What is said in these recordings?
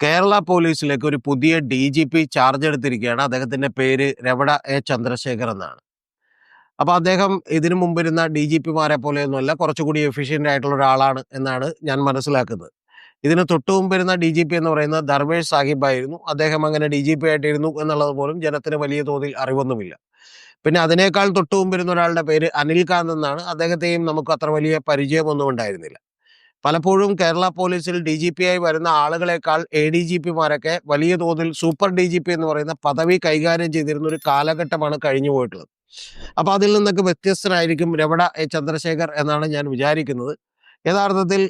കേരള പോലീസിലേക്ക് ഒരു പുതിയ D G P charge എടുത്തിരിക്കുകയാണ്. അദ്ദേഹത്തിന്റെ പേര് രവട എ. ചന്ദ്രശേഖർ എന്നാണ്. അപ്പോൾ അദ്ദേഹം ഇതിനു മുമ്പിരുന്ന ഡി ജി പിമാരെ പോലെയൊന്നുമല്ല കുറച്ചുകൂടി എഫിഷ്യന്റ് ആയിട്ടുള്ള ഒരാളാണ് എന്നാണ് ഞാൻ മനസ്സിലാക്കുന്നത്. ഇതിന് തൊട്ടു മുമ്പിരുന്ന ഡി ജി പി എന്ന് പറയുന്നത് ധർമ്മേഷ് സാഹിബായിരുന്നു അദ്ദേഹം അങ്ങനെ ഡി ജി പി ആയിട്ടിരുന്നു എന്നുള്ളത് പോലും ജനത്തിന് വലിയ തോതിൽ അറിവൊന്നുമില്ല. പിന്നെ അതിനേക്കാൾ തൊട്ടു മുമ്പിരുന്ന ഒരാളുടെ പേര് അനിൽകാന്ത് എന്നാണ്. അദ്ദേഹത്തെയും നമുക്ക് അത്ര വലിയ പരിചയമൊന്നും ഉണ്ടായിരുന്നില്ല. പലപ്പോഴും കേരള പോലീസിൽ ഡി ജി പി ആയി വരുന്ന ആളുകളെക്കാൾ എ ഡി ജി പിമാരൊക്കെ വലിയ തോതിൽ സൂപ്പർ ഡി ജി പി എന്ന് പറയുന്ന പദവി കൈകാര്യം ചെയ്തിരുന്ന ഒരു കാലഘട്ടമാണ് കഴിഞ്ഞു പോയിട്ടുള്ളത്. അപ്പോൾ അതിൽ നിന്നൊക്കെ വ്യത്യസ്തനായിരിക്കും രമണ എ ചന്ദ്രശേഖർ എന്നാണ് ഞാൻ വിചാരിക്കുന്നത്. യഥാർത്ഥത്തിൽ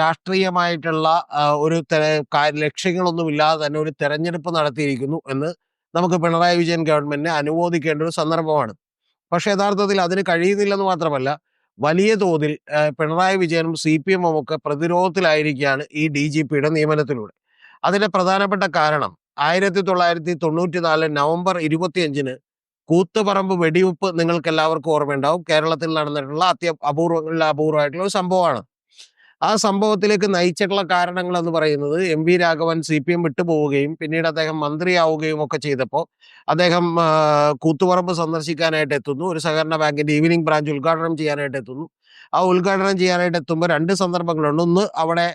രാഷ്ട്രീയമായിട്ടുള്ള ഒരു ലക്ഷ്യങ്ങളൊന്നും ഇല്ലാതെ തന്നെ ഒരു തെരഞ്ഞെടുപ്പ് നടത്തിയിരിക്കുന്നു എന്ന് നമുക്ക് പിണറായി വിജയൻ ഗവൺമെന്റിനെ അനുമോദിക്കേണ്ട ഒരു സന്ദർഭമാണ്. പക്ഷെ യഥാർത്ഥത്തിൽ അതിന് കഴിയുന്നില്ലെന്ന് മാത്രമല്ല വലിയ തോതിൽ പിണറായി വിജയനും സി പി എമ്മും ഒക്കെ പ്രതിരോധത്തിലായിരിക്കുകയാണ് ഈ ഡി ജി പിയുടെ നിയമനത്തിലൂടെ. അതിന്റെ പ്രധാനപ്പെട്ട കാരണം ആയിരത്തി തൊള്ളായിരത്തി തൊണ്ണൂറ്റി നാല് നവംബർ ഇരുപത്തിയഞ്ചിന് കൂത്തുപറമ്പ് വെടിവെപ്പ് നിങ്ങൾക്ക് എല്ലാവർക്കും ഓർമ്മയുണ്ടാവും. കേരളത്തിൽ നടന്നിട്ടുള്ള അത്യ അപൂർവങ്ങളിൽ അപൂർവമായിട്ടുള്ള ഒരു സംഭവമാണ്. ആ സംഭവത്തിലേക്ക് നയിച്ചിട്ടുള്ള കാരണങ്ങൾ എന്ന് പറയുന്നത് M V Raghavan C P M വിട്ടുപോവുകയും പിന്നീട് അദ്ദേഹം മന്ത്രിയാവുകയും ഒക്കെ ചെയ്തപ്പോൾ അദ്ദേഹം കൂത്തുപറമ്പ് സന്ദർശിക്കാനായിട്ട് എത്തുന്നു. ഒരു സഹകരണ ബാങ്കിന്റെ ഈവനിങ് ബ്രാഞ്ച് ഉദ്ഘാടനം ചെയ്യാനായിട്ട് എത്തുന്നു. ആ ഉദ്ഘാടനം ചെയ്യാനായിട്ട് എത്തുമ്പോൾ രണ്ട് സന്ദർഭങ്ങളുണ്ട്. ഒന്ന് അവിടെ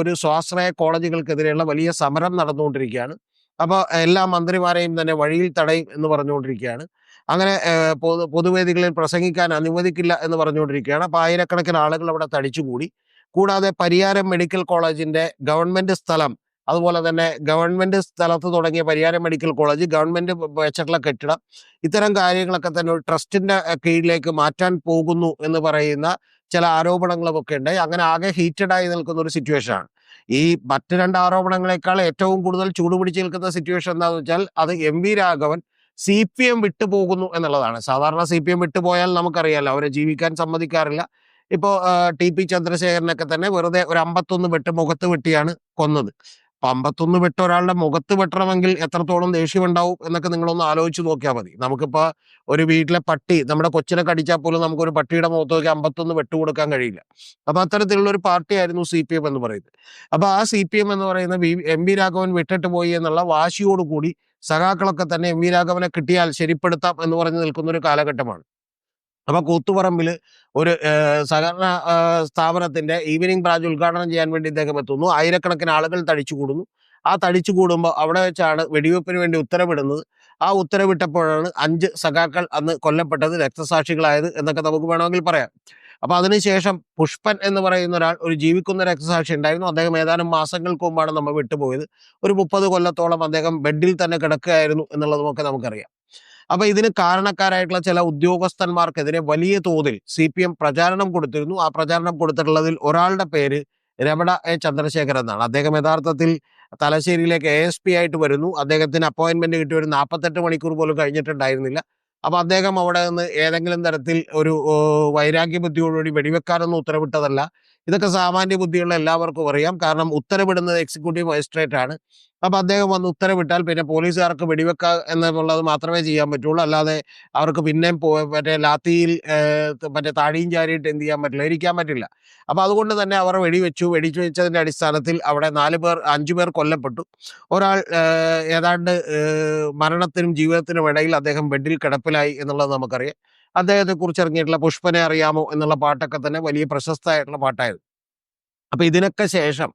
ഒരു സ്വാശ്രയ കോളേജുകൾക്കെതിരെയുള്ള വലിയ സമരം നടന്നുകൊണ്ടിരിക്കുകയാണ്. അപ്പോൾ എല്ലാ മന്ത്രിമാരെയും തന്നെ വഴിയിൽ തടയും എന്ന് പറഞ്ഞുകൊണ്ടിരിക്കുകയാണ്. അങ്ങനെ പൊതു പൊതുവേദികളിൽ പ്രസംഗിക്കാൻ അനുവദിക്കില്ല എന്ന് പറഞ്ഞുകൊണ്ടിരിക്കുകയാണ്. അപ്പോൾ ആയിരക്കണക്കിന് ആളുകൾ അവിടെ തടിച്ചുകൂടി. കൂടാതെ പരിയാരം മെഡിക്കൽ കോളേജിന്റെ ഗവൺമെന്റ് സ്ഥലം അതുപോലെ തന്നെ ഗവൺമെന്റ് സ്ഥലത്ത് തുടങ്ങിയ പരിയാരം മെഡിക്കൽ കോളേജ് ഗവൺമെന്റ് വെച്ചിട്ടുള്ള കെട്ടിടം ഇത്തരം കാര്യങ്ങളൊക്കെ തന്നെ ഒരു ട്രസ്റ്റിന്റെ കീഴിലേക്ക് മാറ്റാൻ പോകുന്നു എന്ന് പറയുന്ന ചില ആരോപണങ്ങളും ഒക്കെ ഉണ്ടായി അങ്ങനെ ആകെ ഹീറ്റഡ് ആയി നിൽക്കുന്ന ഒരു സിറ്റുവേഷൻ ആണ് ഈ മറ്റ് രണ്ട് ആരോപണങ്ങളെക്കാൾ ഏറ്റവും കൂടുതൽ ചൂടുപിടിച്ച് നിൽക്കുന്ന സിറ്റുവേഷൻ എന്താണെന്ന് വെച്ചാൽ അത് M V Raghavan C P M വിട്ടുപോകുന്നു എന്നുള്ളതാണ്. സാധാരണ സി പി എം വിട്ടുപോയാൽ നമുക്കറിയാലോ അവരെ ജീവിക്കാൻ സമ്മതിക്കാറില്ല. ഇപ്പോൾ ടി പി ചന്ദ്രശേഖരനൊക്കെ തന്നെ വെറുതെ ഒരു അമ്പത്തൊന്ന് വെട്ട് മുഖത്ത് വെട്ടിയാണ് കൊന്നത്. അപ്പൊ അമ്പത്തൊന്ന് വെട്ട് ഒരാളുടെ മുഖത്ത് വെട്ടണമെങ്കിൽ എത്രത്തോളം ദേഷ്യം ഉണ്ടാവും എന്നൊക്കെ നിങ്ങളൊന്ന് ആലോചിച്ച് നോക്കിയാൽ മതി. നമുക്കിപ്പോ ഒരു വീട്ടിലെ പട്ടി നമ്മുടെ കൊച്ചിനെ കടിച്ചാൽ പോലും നമുക്ക് ഒരു പട്ടിയുടെ മുഖത്ത് നോക്കി അമ്പത്തൊന്ന് വെട്ട് കൊടുക്കാൻ കഴിയില്ല. അപ്പൊ അത്തരത്തിലുള്ള ഒരു പാർട്ടിയായിരുന്നു സി പി എം എന്ന് പറയുന്നത്. അപ്പൊ ആ സി പി എം എന്ന് പറയുന്ന വി എം വി രാഘവൻ വിട്ടിട്ട് പോയി എന്നുള്ള വാശിയോടുകൂടി സഖാക്കളൊക്കെ തന്നെ എം വി രാഘവനെ കിട്ടിയാൽ ശരിപ്പെടുത്താം എന്ന് പറഞ്ഞ് നിൽക്കുന്ന ഒരു കാലഘട്ടമാണ്. അപ്പൊ കൂത്തുപറമ്പിൽ ഒരു സഹകരണ സ്ഥാപനത്തിന്റെ ഈവനിങ് ബ്രാഞ്ച് ഉദ്ഘാടനം ചെയ്യാൻ വേണ്ടി ഇദ്ദേഹം എത്തുന്നു. ആയിരക്കണക്കിന് ആളുകൾ തടിച്ചു കൂടുന്നു. ആ തടിച്ചു കൂടുമ്പോൾ അവിടെ വെച്ചാണ് വെടിവെപ്പിന് വേണ്ടി ഉത്തരവിടുന്നത്. ആ ഉത്തരവിട്ടപ്പോഴാണ് അഞ്ച് സഖാക്കൾ അന്ന് കൊല്ലപ്പെട്ടത് രക്തസാക്ഷികളായത് എന്നൊക്കെ നമുക്ക് വേണമെങ്കിൽ പറയാം. അപ്പൊ അതിനുശേഷം പുഷ്പൻ എന്ന് പറയുന്ന ഒരാൾ ഒരു ജീവിക്കുന്ന രക്തസാക്ഷി ഉണ്ടായിരുന്നു. അദ്ദേഹം ഏതാനും മാസങ്ങൾക്ക് മുമ്പാണ് നമ്മൾ വിട്ടുപോയത്. ഒരു മുപ്പത് കൊല്ലത്തോളം അദ്ദേഹം ബെഡിൽ തന്നെ കിടക്കുകയായിരുന്നു എന്നുള്ളതുമൊക്കെ നമുക്കറിയാം. അപ്പൊ ഇതിന് കാരണക്കാരായിട്ടുള്ള ചില ഉദ്യോഗസ്ഥന്മാർക്കെതിരെ വലിയ തോതിൽ സി പി എം പ്രചാരണം കൊടുത്തിരുന്നു. ആ പ്രചാരണം കൊടുത്തിട്ടുള്ളതിൽ ഒരാളുടെ പേര് രമണ എ. ചന്ദ്രശേഖർ എന്നാണ്. അദ്ദേഹം യഥാർത്ഥത്തിൽ തലശ്ശേരിയിലേക്ക് എ എസ് പി ആയിട്ട് വരുന്നു. അദ്ദേഹത്തിന് അപ്പോയിന്റ്മെന്റ് കിട്ടി ഒരു നാൽപ്പത്തെട്ട് മണിക്കൂർ പോലും കഴിഞ്ഞിട്ടുണ്ടായിരുന്നില്ല. അപ്പൊ അദ്ദേഹം അവിടെ നിന്ന് ഏതെങ്കിലും തരത്തിൽ ഒരു വൈരാഗ്യ ബുദ്ധിയോടുകൂടി വെടിവെക്കാനൊന്നും ഉത്തരവിട്ടതല്ല. ഇതൊക്കെ സാമാന്യ ബുദ്ധിയുള്ള എല്ലാവർക്കും അറിയാം. കാരണം ഉത്തരവിടുന്നത് എക്സിക്യൂട്ടീവ് മജിസ്ട്രേറ്റ് ആണ്. അപ്പൊ അദ്ദേഹം വന്ന് ഉത്തരവിട്ടാൽ പിന്നെ പോലീസുകാർക്ക് വെടിവെക്കുക എന്നുള്ളത് മാത്രമേ ചെയ്യാൻ പറ്റുള്ളൂ. അല്ലാതെ അവർക്ക് പിന്നെയും പോ മറ്റേ ലാത്തിയിൽ മറ്റേ താടിയും ചാരിയിട്ട് എന്ത് ചെയ്യാൻ പറ്റില്ല ഇരിക്കാൻ പറ്റില്ല. അപ്പോൾ അതുകൊണ്ട് തന്നെ അവർ വെടിവെച്ചു. വെടിച്ചു വെച്ചതിന്റെ അടിസ്ഥാനത്തിൽ അവിടെ നാല് പേർ അഞ്ചു പേർ കൊല്ലപ്പെട്ടു. ഒരാൾ ഏതാണ്ട് മരണത്തിനും ജീവിതത്തിനും ഇടയിൽ അദ്ദേഹം ബെഡിൽ കിടപ്പിലായി എന്നുള്ളത് നമുക്കറിയാം. അദ്ദേഹത്തെ കുറിച്ച് ഇറങ്ങിയിട്ടുള്ള പുഷ്പനെ അറിയാമോ എന്നുള്ള പാട്ടൊക്കെ തന്നെ വലിയ പ്രശസ്തമായിട്ടുള്ള പാട്ടായിരുന്നു. അപ്പൊ ഇതിനൊക്കെ ശേഷം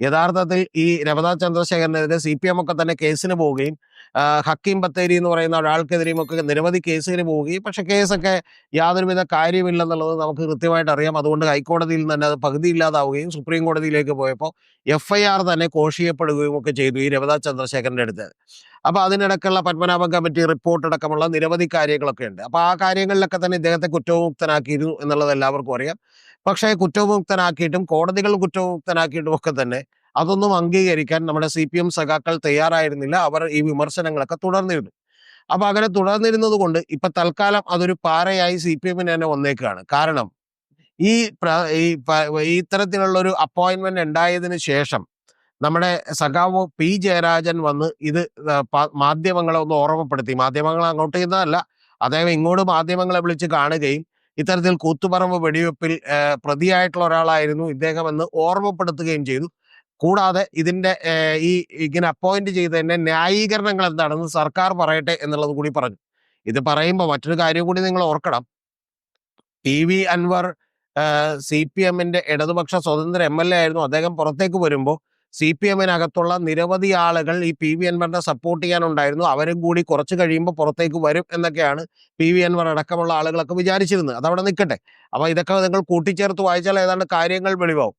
യഥാർത്ഥത്തിൽ ഈ രമനാഥ് ചന്ദ്രശേഖരനെതിരെ സി പി എം ഒക്കെ തന്നെ കേസിന് പോവുകയും ഹക്കീം ബത്തേരി എന്ന് പറയുന്ന ഒരാൾക്കെതിരെയും ഒക്കെ നിരവധി കേസുകൾ പോവുകയും പക്ഷെ കേസൊക്കെ യാതൊരുവിധ കാര്യമില്ലെന്നുള്ളത് നമുക്ക് കൃത്യമായിട്ട് അറിയാം. അതുകൊണ്ട് ഹൈക്കോടതിയിൽ നിന്ന് തന്നെ അത് പകുതി ഇല്ലാതാവുകയും സുപ്രീം കോടതിയിലേക്ക് പോയപ്പോൾ എഫ് ഐ ആർ തന്നെ കോഷിയപ്പെടുകയും ഒക്കെ ചെയ്തു ഈ രമനാഥ് ചന്ദ്രശേഖരന്റെ അടുത്ത്. അപ്പൊ അതിനിടക്കുള്ള പത്മനാഭ കമ്മിറ്റി റിപ്പോർട്ട് അടക്കമുള്ള നിരവധി കാര്യങ്ങളൊക്കെ ഉണ്ട്. അപ്പോൾ ആ കാര്യങ്ങളിലൊക്കെ തന്നെ ഇദ്ദേഹത്തെ കുറ്റവിമുക്തനാക്കിയിരുന്നു എന്നുള്ളത് എല്ലാവർക്കും അറിയാം. പക്ഷേ കുറ്റവിമുക്തനാക്കിയിട്ടും കോടതികൾ കുറ്റവിമുക്തനാക്കിയിട്ടും ഒക്കെ തന്നെ അതൊന്നും അംഗീകരിക്കാൻ നമ്മുടെ സി പി എം സഖാക്കൾ തയ്യാറായിരുന്നില്ല. അവർ ഈ വിമർശനങ്ങളൊക്കെ തുടർന്നിരുന്നു. അപ്പൊ അങ്ങനെ തുടർന്നിരുന്നത് കൊണ്ട് ഇപ്പൊ തൽക്കാലം അതൊരു പാറയായി സി പി എമ്മിന് തന്നെ വന്നേക്കാണ്. കാരണം ഈ ഇത്തരത്തിലുള്ള ഒരു അപ്പോയിന്റ്മെന്റ് ഉണ്ടായതിനു ശേഷം നമ്മുടെ സഖാവ് പി ജയരാജൻ വന്ന് ഇത് മാധ്യമങ്ങളെ ഒന്ന് ഓർമ്മപ്പെടുത്തി. മാധ്യമങ്ങൾ അങ്ങോട്ട് ചെയ്യുന്നതല്ല അദ്ദേഹം ഇങ്ങോട്ട് മാധ്യമങ്ങളെ വിളിച്ച് കാണുകയും ഇത്തരത്തിൽ കൂത്തുപറമ്പ് വെടിവെപ്പിൽ പ്രതിയായിട്ടുള്ള ഒരാളായിരുന്നു ഇദ്ദേഹം എന്ന് ഓർമ്മപ്പെടുത്തുകയും ചെയ്തു. കൂടാതെ ഇതിന്റെ ഈ ഇങ്ങനെ അപ്പോയിന്റ് ചെയ്തതിന്റെ ന്യായീകരണങ്ങൾ എന്താണെന്ന് സർക്കാർ പറയട്ടെ എന്നുള്ളത് കൂടി പറഞ്ഞു. ഇത് പറയുമ്പോൾ മറ്റൊരു കാര്യം കൂടി നിങ്ങൾ ഓർക്കണം. T V Anvar C P എമ്മിന്റെ ഇടതുപക്ഷ സ്വതന്ത്ര എം എൽ എ ആയിരുന്നു. അദ്ദേഹം പുറത്തേക്ക് വരുമ്പോൾ സി പി എമ്മിനകത്തുള്ള നിരവധി ആളുകൾ ഈ പി വി അൻവറിനെ സപ്പോർട്ട് ചെയ്യാനുണ്ടായിരുന്നു. അവരും കൂടി കുറച്ച് കഴിയുമ്പോൾ പുറത്തേക്ക് വരും എന്നൊക്കെയാണ് പി വി അൻവർ അടക്കമുള്ള ആളുകളൊക്കെ വിചാരിച്ചിരുന്നത്. അതവിടെ നിൽക്കട്ടെ അപ്പോൾ ഇതൊക്കെ നിങ്ങൾ കൂട്ടിച്ചേർത്ത് വായിച്ചാൽ ഏതാണ്ട് കാര്യങ്ങൾ വെളിവാകും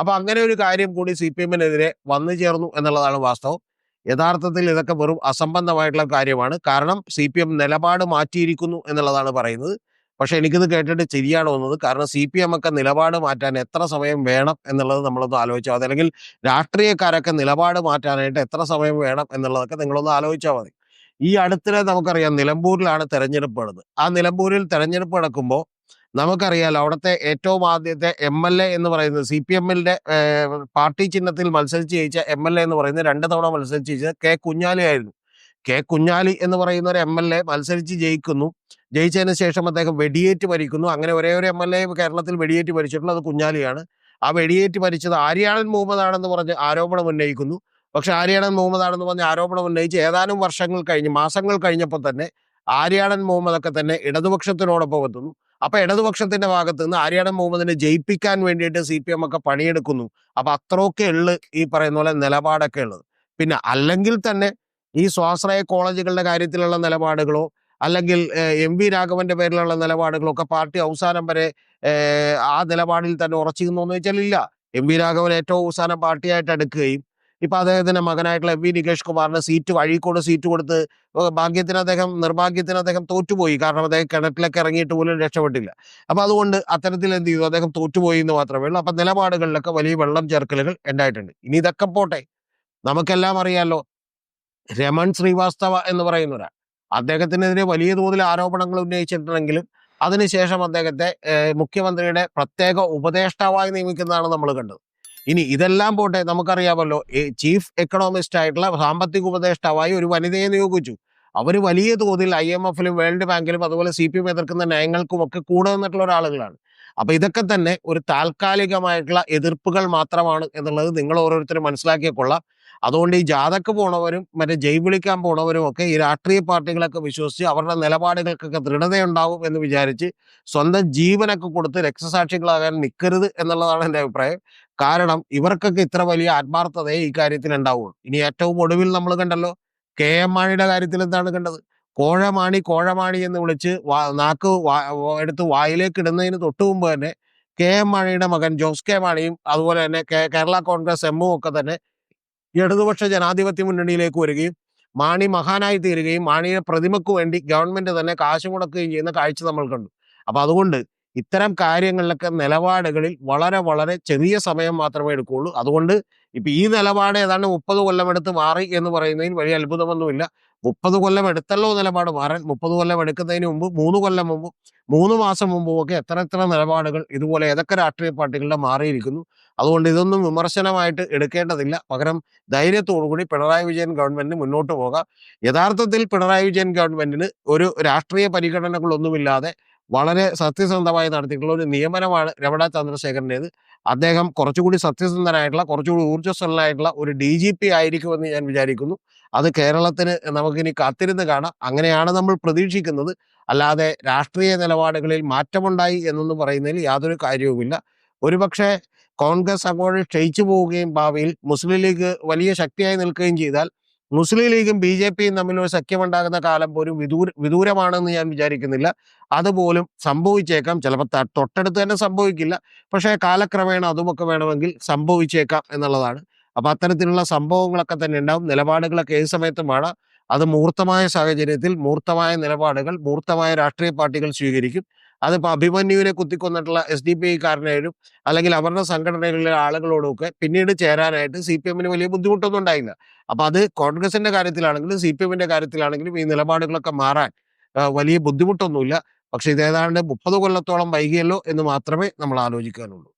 അപ്പോൾ അങ്ങനെ ഒരു കാര്യം കൂടി സി പി എമ്മിനെതിരെ വന്നു ചേർന്നു എന്നുള്ളതാണ് വാസ്തവം. യഥാർത്ഥത്തിൽ ഇതൊക്കെ വെറും അസംബന്ധമായിട്ടുള്ള കാര്യമാണ്. കാരണം സി പി എം നിലപാട് മാറ്റിയിരിക്കുന്നു എന്നുള്ളതാണ് പറയുന്നത്. പക്ഷെ എനിക്കിത് കേട്ടിട്ട് ശരിയാണ് തോന്നുന്നത്. കാരണം സി പി എം ഒക്കെ നിലപാട് മാറ്റാൻ എത്ര സമയം വേണം എന്നുള്ളത് നമ്മളൊന്ന് ആലോചിച്ചാൽ മതി. അല്ലെങ്കിൽ രാഷ്ട്രീയക്കാരൊക്കെ നിലപാട് മാറ്റാനായിട്ട് എത്ര സമയം വേണം എന്നുള്ളതൊക്കെ നിങ്ങളൊന്ന് ആലോചിച്ചാൽ മതി. ഈ അടുത്തിടെ നമുക്കറിയാം നിലമ്പൂരിലാണ് തെരഞ്ഞെടുപ്പ് നടന്നത് ആ നിലമ്പൂരിൽ തെരഞ്ഞെടുപ്പ് നടക്കുമ്പോൾ നമുക്കറിയാലോ അവിടുത്തെ ഏറ്റവും ആദ്യത്തെ എം എൽ എ എന്ന് പറയുന്നത് സി പി എമ്മിന്റെ പാർട്ടി ചിഹ്നത്തിൽ മത്സരിച്ച് ജയിച്ച എം എൽ എ എന്ന് പറയുന്നത് രണ്ട് തവണ മത്സരിച്ച് ജയിച്ചത് കെ കുഞ്ഞാലി ആയിരുന്നു. കെ. കുഞ്ഞാലി എന്ന് പറയുന്ന ഒരു എം. എൽ. എ മത്സരിച്ച് ജയിക്കുന്നു. ജയിച്ചതിന് ശേഷം അദ്ദേഹം വെടിയേറ്റ് മരിക്കുന്നു. അങ്ങനെ ഒരേ ഒരു എം. എൽ. എ കേരളത്തിൽ വെടിയേറ്റ് മരിച്ചിട്ടുള്ളത് കുഞ്ഞാലിയാണ്. ആ വെടിയേറ്റ് മരിച്ചത് ആര്യാണൻ മുഹമ്മദ് ആണെന്ന് പറഞ്ഞ് ആരോപണം ഉന്നയിക്കുന്നു. പക്ഷെ ആര്യാണൻ മുഹമ്മദ് ആണെന്ന് പറഞ്ഞ് ആരോപണം ഉന്നയിച്ച് ഏതാനും വർഷങ്ങൾ കഴിഞ്ഞ് മാസങ്ങൾ കഴിഞ്ഞപ്പോൾ തന്നെ ആര്യാണൻ മുഹമ്മദ് ഒക്കെ തന്നെ ഇടതുപക്ഷത്തിനോടൊപ്പം എത്തുന്നു. അപ്പൊ ഇടതുപക്ഷത്തിന്റെ ഭാഗത്ത് നിന്ന് ആര്യാടൻ മുഹമ്മദിനെ ജയിപ്പിക്കാൻ വേണ്ടിയിട്ട് സി. പി. എം. ഒക്കെ പണിയെടുക്കുന്നു. അപ്പൊ അത്രയൊക്കെ ഉള്ളു ഈ പറയുന്ന പോലെ നിലപാടൊക്കെ ഉള്ളത്. പിന്നെ അല്ലെങ്കിൽ തന്നെ ഈ സ്വാശ്രയ കോളേജുകളുടെ കാര്യത്തിലുള്ള നിലപാടുകളോ അല്ലെങ്കിൽ എം വി രാഘവന്റെ പേരിലുള്ള നിലപാടുകളോ ഒക്കെ പാർട്ടി അവസാനം വരെ ആ നിലപാടിൽ തന്നെ ഉറച്ചിരുന്നു എന്ന് വെച്ചാൽ ഇല്ല. എം വി രാഘവൻ ഏറ്റവും അവസാനം പാർട്ടിയായിട്ട് എടുക്കുകയും ഇപ്പൊ അദ്ദേഹത്തിന്റെ മകനായിട്ടുള്ള എം വി നികേഷ് കുമാറിന് സീറ്റ് അഴീക്കോട് സീറ്റ് കൊടുത്ത് ഭാഗ്യത്തിന് അദ്ദേഹം നിർഭാഗ്യത്തിന് അദ്ദേഹം തോറ്റുപോയി. കാരണം അദ്ദേഹം കിണറ്റിലൊക്കെ ഇറങ്ങിയിട്ട് പോലും രക്ഷപ്പെട്ടില്ല. അപ്പൊ അതുകൊണ്ട് അത്തരത്തിൽ എന്ത് ചെയ്തു? അദ്ദേഹം തോറ്റുപോയി എന്ന് മാത്രമേ ഉള്ളൂ. അപ്പൊ നിലപാടുകളിലൊക്കെ വലിയ വെള്ളം ചേർക്കലുകൾ ഉണ്ടായിട്ടുണ്ട്. ഇനി ഇതൊക്കെ പോട്ടെ. നമുക്കെല്ലാം അറിയാലോ രമൺ ശ്രീവാസ്തവ എന്ന് പറയുന്ന ഒരാൾ അദ്ദേഹത്തിനെതിരെ വലിയ തോതിൽ ആരോപണങ്ങൾ ഉന്നയിച്ചിട്ടുണ്ടെങ്കിലും അതിനുശേഷം അദ്ദേഹത്തെ മുഖ്യമന്ത്രിയുടെ പ്രത്യേക ഉപദേഷ്ടാവായി നിയമിക്കുന്നതാണ് നമ്മൾ കണ്ടത്. ഇനി ഇതെല്ലാം പോട്ടെ നമുക്കറിയാമല്ലോ ചീഫ് എക്കണോമിസ്റ്റ് ആയിട്ടുള്ള സാമ്പത്തിക ഉപദേഷ്ടാവായി ഒരു വനിതയെ നിയോഗിച്ചു. അവർ വലിയ തോതിൽ ഐ എം എഫിലും വേൾഡ് ബാങ്കിലും അതുപോലെ സി പി എം എതിർക്കുന്ന നയങ്ങൾക്കും ഒക്കെ കൂടെ നിന്നിട്ടുള്ള ഒരാളുകളാണ്. അപ്പൊ ഇതൊക്കെ തന്നെ ഒരു താൽക്കാലികമായിട്ടുള്ള എതിർപ്പുകൾ മാത്രമാണ് എന്നുള്ളത് നിങ്ങൾ ഓരോരുത്തരും മനസ്സിലാക്കിയ കൊള്ളാം. അതുകൊണ്ട് ഈ ജാഥക്ക് പോണവരും മറ്റേ ജയ് വിളിക്കാൻ പോണവരും ഒക്കെ ഈ രാഷ്ട്രീയ പാർട്ടികളൊക്കെ വിശ്വസിച്ച് അവരുടെ നിലപാടുകൾക്കൊക്കെ ദൃഢതയുണ്ടാവും എന്ന് വിചാരിച്ച് സ്വന്തം ജീവനൊക്കെ കൊടുത്ത് രക്തസാക്ഷികളാകാൻ നിൽക്കരുത് എന്നുള്ളതാണ് എന്റെ അഭിപ്രായം. കാരണം ഇവർക്കൊക്കെ ഇത്ര വലിയ ആത്മാർത്ഥതയെ ഈ കാര്യത്തിൽ ഉണ്ടാവുള്ളൂ ഇനി ഏറ്റവും ഒടുവിൽ നമ്മൾ കണ്ടല്ലോ കെ എം മാണിയുടെ കാര്യത്തിൽ എന്താണ് കണ്ടത്? കോഴമാണി കോഴമാണി എന്ന് വിളിച്ച് നാക്ക് എടുത്ത് വായിലേക്ക് ഇടുന്നതിന് തൊട്ടു മുമ്പ് തന്നെ കെ എം മാണിയുടെ മകൻ ജോസ് കെ മാണിയും അതുപോലെ തന്നെ കേരള കോൺഗ്രസ് എമ്മും ഒക്കെ തന്നെ ഇടതുപക്ഷ ജനാധിപത്യ മുന്നണിയിലേക്ക് വരികയും മാണി മഹാനായി തീരുകയും മാണിയുടെ പ്രതിമക്ക് വേണ്ടി ഗവൺമെന്റ് തന്നെ കാശ് മുടക്കുകയും ചെയ്യുന്ന കാഴ്ച നമ്മൾ കണ്ടു. അപ്പൊ അതുകൊണ്ട് ഇത്തരം കാര്യങ്ങളിലൊക്കെ നിലപാടുകളിൽ വളരെ വളരെ ചെറിയ സമയം മാത്രമേ എടുക്കുകയുള്ളൂ. അതുകൊണ്ട് ഇപ്പൊ ഈ നിലപാട് ഏതാണ്ട് മുപ്പത് കൊല്ലം എടുത്ത് മാറി എന്ന് പറയുന്നതിൽ വലിയ അത്ഭുതമൊന്നുമില്ല. മുപ്പത് കൊല്ലം എടുത്തല്ലോ നിലപാട് മാറാൻ മുപ്പത് കൊല്ലം എടുക്കുന്നതിന് മുമ്പ് മൂന്ന് കൊല്ലം മുമ്പ് മൂന്ന് മാസം മുമ്പും ഒക്കെ എത്ര എത്ര നിലപാടുകൾ ഇതുപോലെ ഏതൊക്കെ രാഷ്ട്രീയ പാർട്ടികളുടെ മാറിയിരിക്കുന്നു. അതുകൊണ്ട് ഇതൊന്നും വിമർശനമായിട്ട് എടുക്കേണ്ടതില്ല. പകരം ധൈര്യത്തോടുകൂടി പിണറായി വിജയൻ ഗവൺമെന്റിന് മുന്നോട്ട് പോകാം. യഥാർത്ഥത്തിൽ പിണറായി വിജയൻ ഗവൺമെന്റിന് ഒരു രാഷ്ട്രീയ പരിഗണനകളൊന്നുമില്ലാതെ വളരെ സത്യസന്ധമായി നടത്തിയിട്ടുള്ള ഒരു നിയമനമാണ് രമണ ചന്ദ്രശേഖരന്റെത്. അദ്ദേഹം കുറച്ചുകൂടി സത്യസന്ധനായിട്ടുള്ള കുറച്ചുകൂടി ഊർജസ്വലനായിട്ടുള്ള ഒരു ഡി ജി പി ആയിരിക്കുമെന്ന് ഞാൻ വിചാരിക്കുന്നു. അത് കേരളത്തിന് നമുക്കിനി കാത്തിരുന്ന് കാണാം. അങ്ങനെയാണ് നമ്മൾ പ്രതീക്ഷിക്കുന്നത്. അല്ലാതെ രാഷ്ട്രീയ നിലപാടുകളിൽ മാറ്റമുണ്ടായി എന്നൊന്നും പറയുന്നതിൽ യാതൊരു കാര്യവുമില്ല. ഒരുപക്ഷെ കോൺഗ്രസ് അങ്ങോട്ട് ക്ഷയിച്ചു പോവുകയും ഭാവിയിൽ മുസ്ലിം ലീഗ് വലിയ ശക്തിയായി നിൽക്കുകയും ചെയ്താൽ മുസ്ലിം ലീഗും ബി ജെ പിയും തമ്മിൽ ഒരു സഖ്യമുണ്ടാകുന്ന കാലം പോലും വിദൂര വിദൂരമാണെന്ന് ഞാൻ വിചാരിക്കുന്നില്ല. അതുപോലും സംഭവിച്ചേക്കാം. ചിലപ്പോൾ തൊട്ടടുത്ത് തന്നെ സംഭവിക്കില്ല. പക്ഷേ കാലക്രമേണ അതുമൊക്കെ വേണമെങ്കിൽ സംഭവിച്ചേക്കാം എന്നുള്ളതാണ്. അപ്പം അത്തരത്തിലുള്ള സംഭവങ്ങളൊക്കെ തന്നെ ഉണ്ടാവും. നിലപാടുകളൊക്കെ ഏത് സമയത്തും വേണം. അത് മൂർത്തമായ സാഹചര്യത്തിൽ മൂർത്തമായ നിലപാടുകൾ മൂർത്തമായ രാഷ്ട്രീയ പാർട്ടികൾ സ്വീകരിക്കും. അതിപ്പോ അഭിമന്യുവിനെ കുത്തിക്കൊന്നിട്ടുള്ള എസ് ഡി പി ഐക്കാരനായാലും അല്ലെങ്കിൽ അവരുടെ സംഘടനകളിലെ ആളുകളോടൊക്കെ പിന്നീട് ചേരാനായിട്ട് സി പി എമ്മിന് വലിയ ബുദ്ധിമുട്ടൊന്നും ഉണ്ടായില്ല. അപ്പോൾ അത് കോൺഗ്രസിന്റെ കാര്യത്തിലാണെങ്കിലും സി പി എമ്മിന്റെ കാര്യത്തിലാണെങ്കിലും ഈ നിലപാടുകളൊക്കെ മാറാൻ വലിയ ബുദ്ധിമുട്ടൊന്നുമില്ല. പക്ഷേ ഇത് ഏതാണ്ട് മുപ്പത് കൊല്ലത്തോളം വൈകിയല്ലോ എന്ന് മാത്രമേ നമ്മൾ ആലോചിക്കാനുള്ളൂ.